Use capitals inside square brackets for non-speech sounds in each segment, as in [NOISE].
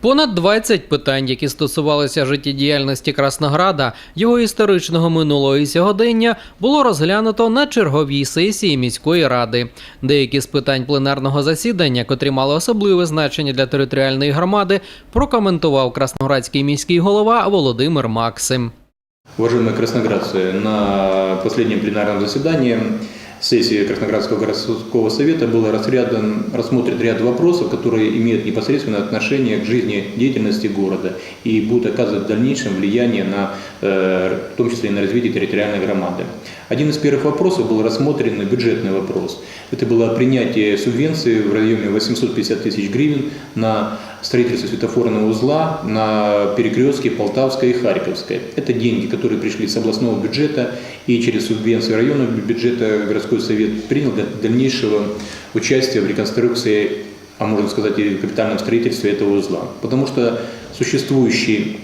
Понад 20 питань, які стосувалися життєдіяльності Краснограда, його історичного минулого і сьогодення, було розглянуто на черговій сесії міської ради. Деякі з питань пленарного засідання, котрі мали особливе значення для територіальної громади, прокоментував красноградський міський голова Володимир Максим. Уважаемые красноградцы, на последнем пленарном заседании сессии Красноградского городского совета был расрядан, рассмотрен ряд вопросов, которые имеют непосредственное отношение к жизнедеятельности города и будут оказывать в дальнейшем влияние на, э, в том числе и на развитие территориальной громады. Один из первых вопросов был рассмотрен бюджетный вопрос. Это было принятие субвенции в районе 850 тысяч гривен на строительство светофорного узла на перекрестке Полтавской и Харьковской. Это деньги, которые пришли с областного бюджета и через субвенции районного бюджета городской совет принял для дальнейшего участия в реконструкции, а можно сказать и капитальном строительстве этого узла. Потому что существующий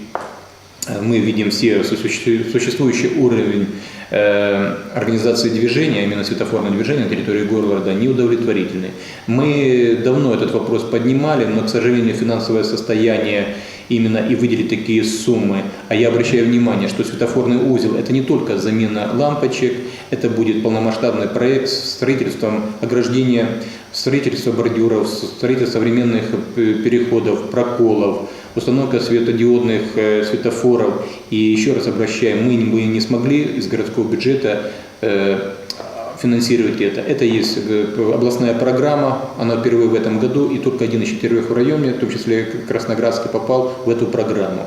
Э, мы видим все существу- существующий уровень э, организации движения, а именно светофорного движения на территории города, неудовлетворительный. Мы давно этот вопрос поднимали, но, к сожалению, финансовое состояние именно и выделить такие суммы. А я обращаю внимание, что светофорный узел – это не только замена лампочек, это будет полномасштабный проект с строительством ограждения, строительство бордюров, строительство современных э, переходов, проколов, установка светодиодных э, светофоров. И еще раз обращаем, мы, мы не смогли из городского бюджета э, финансировать это. Это есть э, областная программа, она впервые в этом году, и только один из четырех в районе, в том числе Красноградский, попал в эту программу.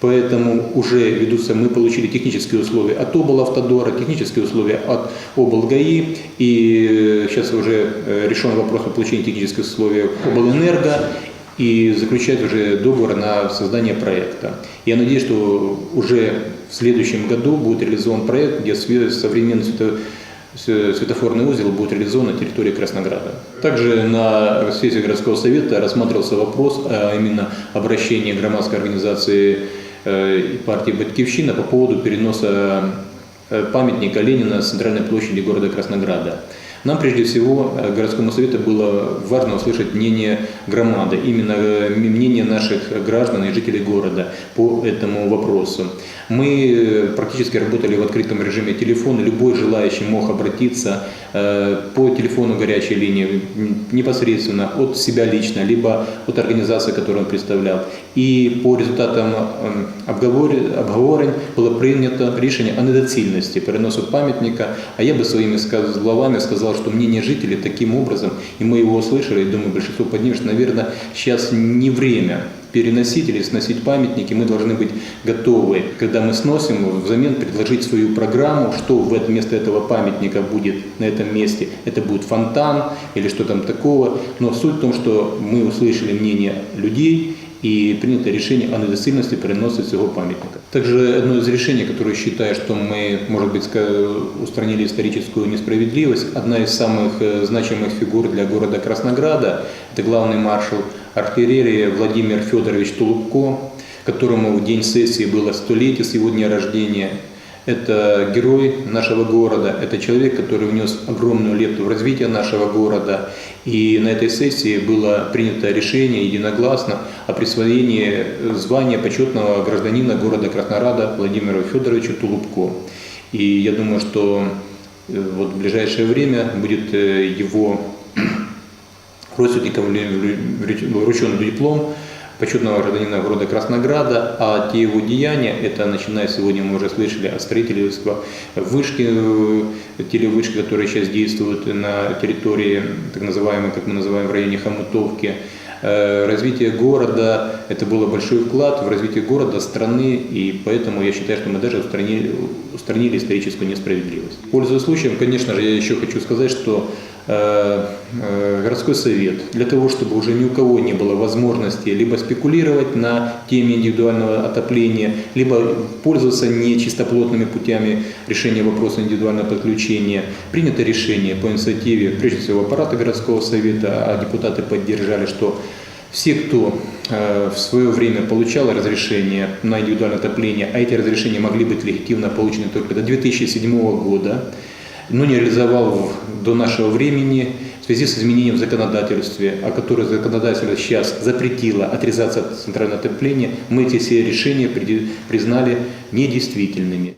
Поэтому уже ведутся, мы получили технические условия от облавтодора, технические условия от облгаи, и сейчас уже решен вопрос о получении технических условий облэнерго, и заключать уже договор на создание проекта. Я надеюсь, что уже в следующем году будет реализован проект, где современный светофорный узел будет реализован на территории Краснограда. Также на сессии городского совета рассматривался вопрос, а именно обращения громадской организации э, партии «Батькивщина» по поводу переноса э, памятника Ленина с центральной площади города Краснограда. Нам прежде всего, э, городскому совету, было важно услышать мнение громады, именно э, мнение наших граждан и жителей города по этому вопросу. Мы э, практически работали в открытом режиме телефона, любой желающий мог обратиться по телефону горячей линии непосредственно от себя лично, либо от организации, которую он представлял. И по результатам ем, обговор- обговорень было принято решение о недоцільності переносу памятника, а я бы своими словами сказал, что мнение жителей таким образом, и мы его услышали, и думаю, большинство поднимет, что, наверное, сейчас не время переносить или сносить памятники, мы должны быть готовы, когда мы сносим, взамен предложить свою программу, что вместо этого памятника будет на этом месте. Это будет фонтан или что там такого. Но суть в том, что мы услышали мнение людей и принято решение о недосильности переноса всего памятника. Также одно из решений, которое считаю, что мы, может быть, устранили историческую несправедливость, одна из самых э, значимых фигур для города Краснограда, это главный маршал артиллерии Владимир Федорович Тулубко, которому в день сессии было столетие с его дня рождения. Это герой нашего города, это человек, который внес огромную лепту в развитие нашего города. И на этой сессии было принято решение единогласно о присвоении звания почетного гражданина города Краснорада Владимиру Федоровичу Тулубко. И я думаю, что э, вот в ближайшее время будет э, его [CLEARS THROAT] родственникам вручен диплом почетного гражданина города Краснограда, а те его деяния, это начиная сегодня мы уже слышали о строительстве вышки, э, телевышки, которые сейчас действуют на территории, так называемой, как мы называем, в районе Хомутовки, Э, развитие города, это был большой вклад в развитие города, страны, и поэтому я считаю, что мы даже устранили, устранили историческую несправедливость. Пользуясь случаем, конечно же, я еще хочу сказать, что э, городской совет для того, чтобы уже ни у кого не было возможности либо спекулировать на теме индивидуального отопления, либо пользоваться нечистоплотными путями решения вопроса индивидуального подключения, принято решение по инициативе, прежде всего, аппарата городского совета, а депутаты поддержали, что все, кто э, в свое время получал разрешение на индивидуальное отопление, а эти разрешения могли быть легитимно получены только до 2007 года, но не реализовал до нашего времени в связи с изменением в законодательстве, о котором законодательство сейчас запретило отрезаться от центрального отопления, мы эти все решения при- признали недействительными.